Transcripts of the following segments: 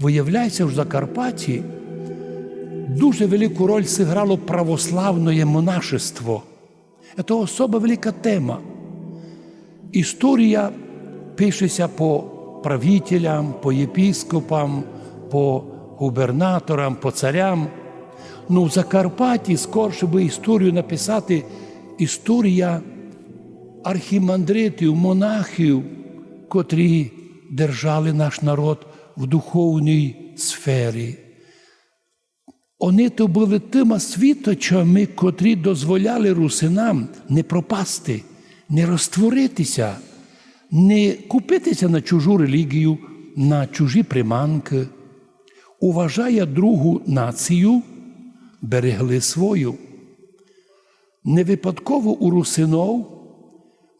Виявляється, в Закарпатті дуже велику роль зіграло православне монашество. Це особа велика тема. Історія пишеться по правителям, по єпіскопам, по губернаторам, по царям. Ну, в Закарпатті скорше би історію написати історія архімандритів, монахів, котрі держали наш народ в духовній сфері. Вони то були тими світочами, котрі дозволяли русинам не пропасти, не розтворитися, не купитися на чужу релігію, на чужі приманки. Уважає другу націю, берегли свою. Не випадково у русинов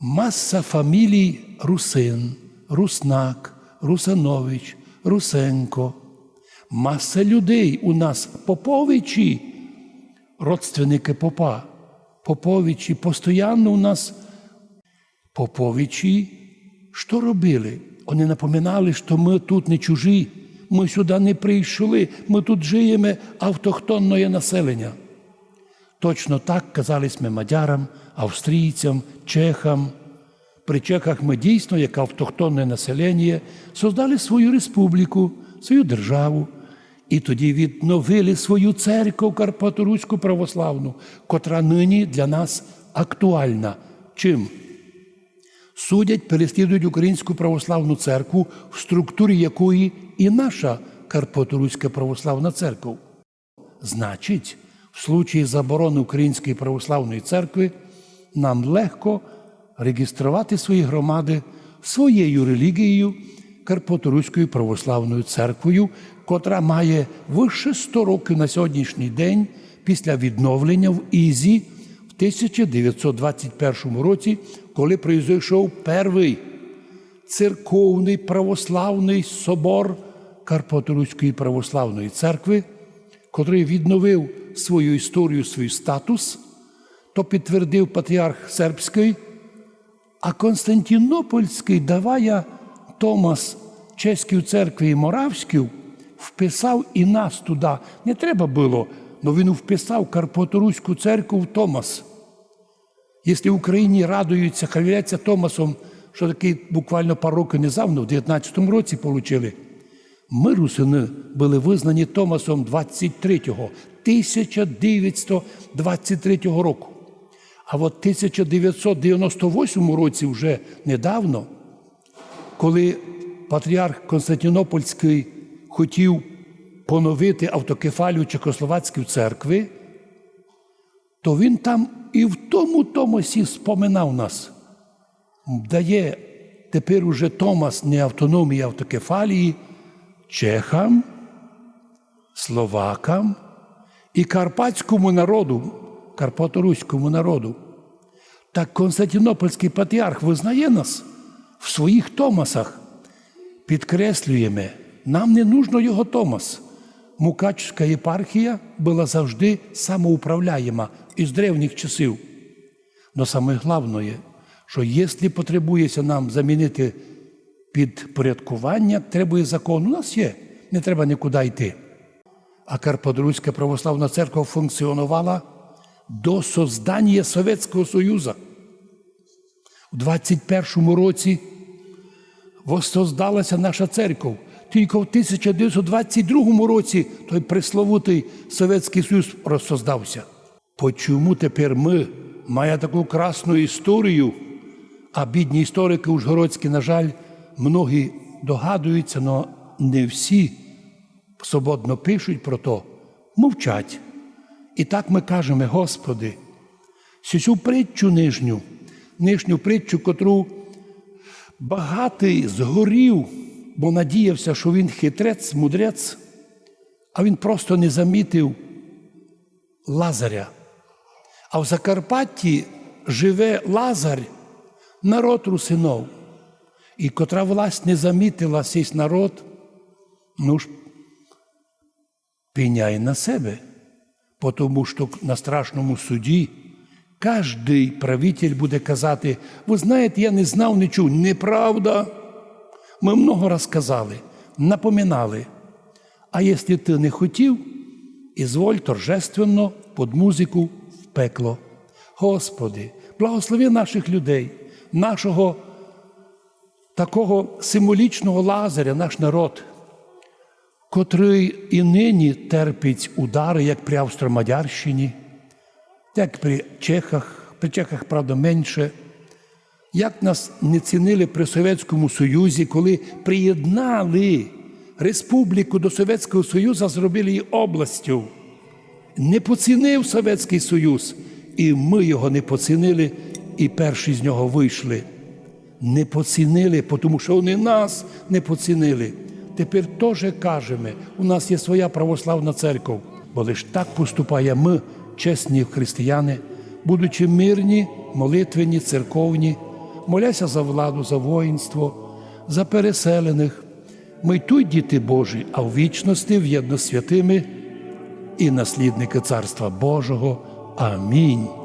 маса фамілій русин, руснак, русанович, русенко. Маса людей у нас поповичі, родственники попа, поповичі, постійно у нас поповичі, що робили? Вони напоминали, що ми тут не чужі, ми сюди не прийшли, ми тут живемо автохтонне населення. Точно так казались ми мадярам, австрійцям, чехам. При чехах ми дійсно, як автохтонне населення, создали свою республіку, свою державу. І тоді відновили свою церкву Карпаторуську православну, котра нині для нас актуальна. Чим? Судять, переслідують Українську православну церкву, в структурі якої і наша Карпаторуська православна церква. Значить, в случаї заборони Української православної церкви нам легко реєструвати свої громади своєю релігією Карпаторуською православною церквою, котра має вище 100 років на сьогоднішній день після відновлення в Ізі в 1921 році, коли прийшов перший церковний православний собор Карпаторуської православної церкви, котрий відновив свою історію, свій статус, то підтвердив патріарх Сербський, а Константинопольський давая Томас Чеській церкві Моравській, вписав і нас туди. Не треба було, але він вписав Карпаторуську церкву в Томас. Якщо в Україні радуються, хваляться Томасом, що такий буквально пару років недавно, в 19-му році отримали, ми, русини, були визнані Томасом 23-го, 1923 року. А от 1998 році, вже недавно, коли патріарх Константинопольський хотів поновити автокефалію Чехословацької церкви, то він там і в тому Томасі споминав нас. Дає тепер уже Томас не автономії автокефалії чехам, словакам і карпатському народу, карпаторуському народу. Так Константинопольський патріарх визнає нас в своїх Томасах. Підкреслюємо, нам не нужно його Томас. Мукачська єпархія була завжди самоуправляєма із древніх часів. Но саме головне, що якщо потребується нам замінити підпорядкування, треба закон. У нас є, не треба нікуди йти. А Карпаторуська православна церква функціонувала до создання Совєтського Союзу. У 21 році воссоздалася наша церква. Тільки в 1922 році той пресловутий Совєтський Союз розсоздався. Почому тепер ми має таку красну історію, а бідні історики Ужгородські, на жаль, многі догадуються, але не всі свободно пишуть про то, мовчать. І так ми кажемо, Господи, цю притчу нижню, нижню притчу, котру багатий згорів, бо надіявся, що він хитрець, мудрець, а він просто не замітив Лазаря. А в Закарпатті живе Лазар, народ русинов. І котра власть не замітила цей народ, ну ж пеняє на себе, тому що на страшному суді кожний правитель буде казати, ви знаєте, я не знав, не чув. Неправда. Ми много раз казали, напоминали. А якщо ти не хотів, ізволь торжественно під музику в пекло. Господи, благослови наших людей, нашого такого символічного лазаря, наш народ, котрий і нині терпить удари, як при Австро-Мадярщині, як при Чехах, при Чехах, правда, менше. Як нас не цінили при Совєтському Союзі, коли приєднали республіку до Совєтського Союзу, зробили її областю. Не поцінив Совєтський Союз, і ми його не поцінили, і перші з нього вийшли. Не поцінили, тому що вони нас не поцінили. Тепер теж кажемо, у нас є своя православна церква, бо лише так поступає ми, чесні християни, будучи мирні, молитвені, церковні, моляся за владу, за воїнство, за переселених. Ми тут діти Божі, а в вічності в'єдно святими і наслідники Царства Божого. Амінь.